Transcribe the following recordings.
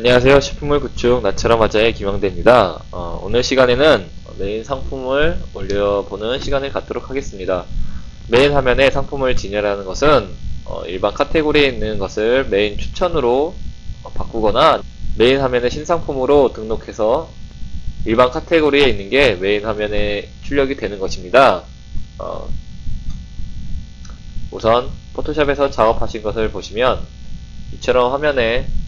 안녕하세요. 쇼핑몰 구축 나처럼 하자의 김영대입니다. 어, 오늘 시간에는 메인 상품을 올려보는 시간을 갖도록 하겠습니다. 메인 화면에 상품을 진열하는 것은 어, 일반 카테고리에 있는 것을 메인 추천으로 어, 바꾸거나 메인 화면에 신상품으로 등록해서 일반 카테고리에 있는 게 메인 화면에 출력이 되는 것입니다. 어, 우선 포토샵에서 작업하신 것을 보시면 이처럼 화면에 어,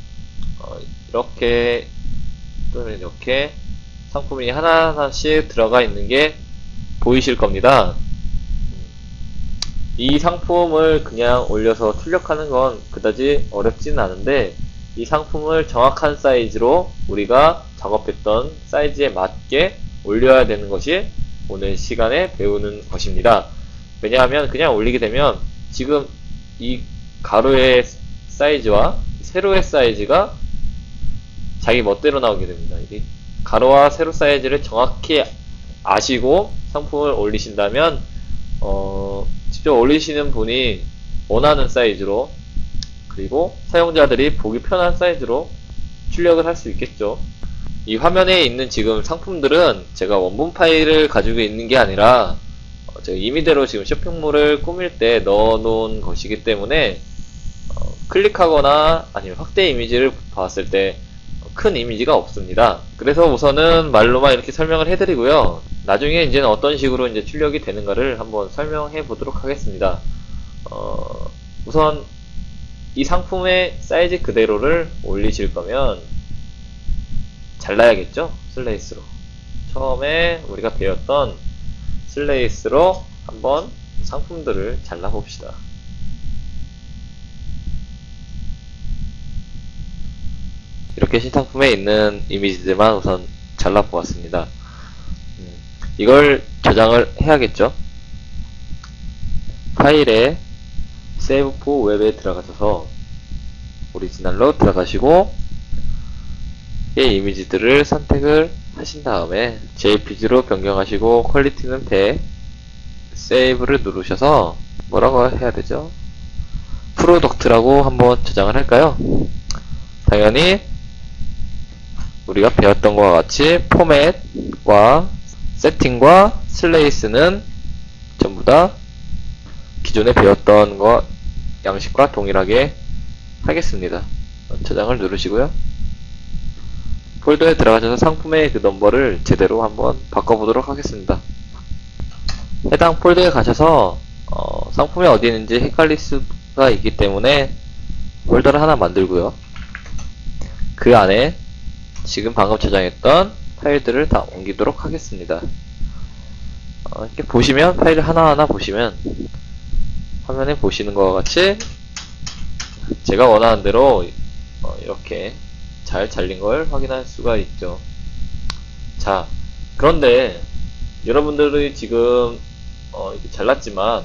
이렇게 또는 이렇게 상품이 하나하나씩 들어가 있는 게 보이실 겁니다. 이 상품을 그냥 올려서 출력하는 건 그다지 어렵지는 않은데 이 상품을 정확한 사이즈로 우리가 작업했던 사이즈에 맞게 올려야 되는 것이 오늘 시간에 배우는 것입니다. 왜냐하면 그냥 올리게 되면 지금 이 가로의 사이즈와 세로의 사이즈가 자기 멋대로 나오게 됩니다. 이게 가로와 세로 사이즈를 정확히 아시고 상품을 올리신다면 어, 직접 올리시는 분이 원하는 사이즈로 그리고 사용자들이 보기 편한 사이즈로 출력을 할 수 있겠죠. 이 화면에 있는 지금 상품들은 제가 원본 파일을 가지고 있는 게 아니라 어, 제가 임의대로 지금 쇼핑몰을 꾸밀 때 넣어 놓은 것이기 때문에 어, 클릭하거나 아니면 확대 이미지를 봤을 때 큰 이미지가 없습니다. 그래서 우선은 말로만 이렇게 설명을 해드리고요. 나중에 이제는 어떤 식으로 이제 출력이 되는가를 한번 설명해 보도록 하겠습니다. 어, 우선 이 상품의 사이즈 그대로를 올리실 거면 잘라야겠죠? 슬레이스로. 처음에 우리가 배웠던 슬레이스로 한번 상품들을 잘라 봅시다. 이렇게 신상품에 있는 이미지들만 우선 잘라 보았습니다. 음, 이걸 저장을 해야겠죠? 파일에 세이브 포 웹에 들어가셔서 오리지널로 들어가시고 이 이미지들을 선택을 하신 다음에 JPG로 변경하시고 퀄리티는 100 세이브를 누르셔서 뭐라고 해야 되죠? 프로덕트라고 한번 저장을 할까요? 당연히 우리가 배웠던 것과 같이 포맷과 세팅과 슬레이스는 전부 다 기존에 배웠던 것 양식과 동일하게 하겠습니다. 저장을 누르시고요. 폴더에 들어가셔서 상품의 그 넘버를 제대로 한번 바꿔보도록 하겠습니다. 해당 폴더에 가셔서 어, 상품이 어디 있는지 헷갈릴 수가 있기 때문에 폴더를 하나 만들고요. 그 안에 지금 방금 저장했던 파일들을 다 옮기도록 하겠습니다. 어, 이렇게 보시면 파일을 하나하나 보시면 화면에 보시는 것과 같이 제가 원하는 대로 어, 이렇게 잘 잘린 걸 확인할 수가 있죠. 자, 그런데 여러분들이 지금 어, 잘랐지만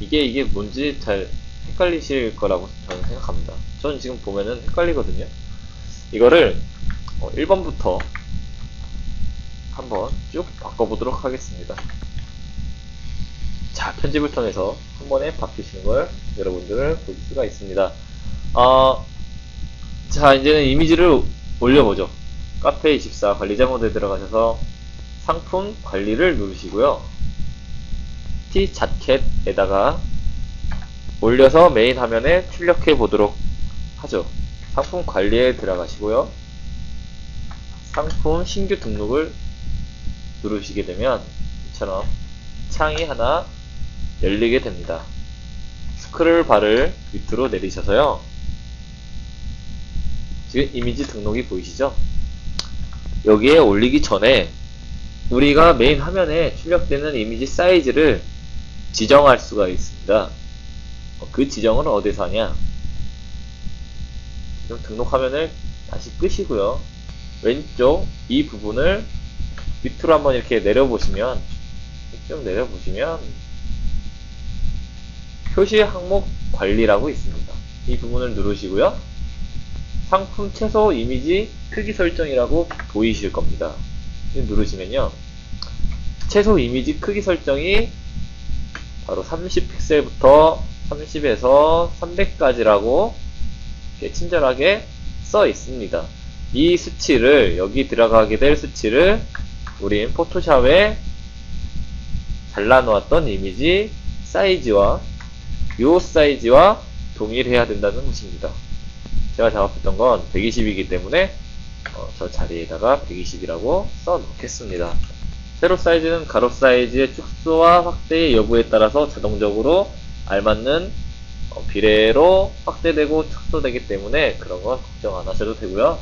이게 이게 뭔지 잘 헷갈리실 거라고 저는 생각합니다. 저는 지금 보면은 헷갈리거든요. 이거를 어, 1번부터 한번 쭉 바꿔보도록 하겠습니다. 자, 편집을 통해서 한 번에 바뀌시는 걸 여러분들 볼 수가 있습니다. 어, 자, 이제는 이미지를 올려보죠. 카페24 관리자 모드에 들어가셔서 상품 관리를 누르시고요. T 자켓에다가 올려서 메인 화면에 출력해 보도록 하죠. 상품 관리에 들어가시고요. 상품 신규 등록을 누르시게 되면 이처럼 창이 하나 열리게 됩니다. 스크롤 바를 밑으로 내리셔서요. 지금 이미지 등록이 보이시죠? 여기에 올리기 전에 우리가 메인 화면에 출력되는 이미지 사이즈를 지정할 수가 있습니다. 어, 그 지정은 어디서 하냐? 지금 등록 화면을 다시 끄시고요. 왼쪽 이 부분을 밑으로 한번 이렇게 내려보시면 좀 내려보시면 표시 항목 관리라고 있습니다. 이 부분을 누르시고요. 상품 최소 이미지 크기 설정이라고 보이실 겁니다. 누르시면요. 최소 이미지 크기 설정이 바로 30픽셀부터 30에서 300까지라고 친절하게 써 있습니다. 이 수치를 여기 들어가게 될 수치를 우린 포토샵에 잘라놓았던 이미지 사이즈와 요 사이즈와 동일해야 된다는 것입니다. 제가 작업했던 건 120이기 때문에 어, 저 자리에다가 120이라고 써 놓겠습니다. 세로 사이즈는 가로 사이즈의 축소와 확대의 여부에 따라서 자동적으로 알맞는 어, 비례로 확대되고 축소되기 때문에 그런 건 걱정 안 하셔도 되고요.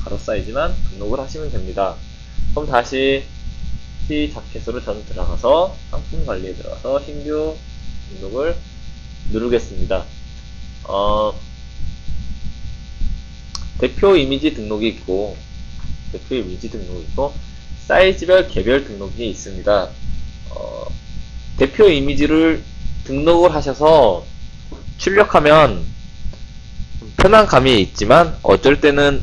어, 가로 사이즈만 등록을 하시면 됩니다. 그럼 다시 T 자켓으로 전 들어가서 상품 관리에 들어가서 신규 등록을 누르겠습니다. 어, 대표 이미지 등록이 있고 대표 이미지 등록이 있고 사이즈별 개별 등록이 있습니다. 어, 대표 이미지를 등록을 하셔서 출력하면 편한 감이 있지만 어쩔 때는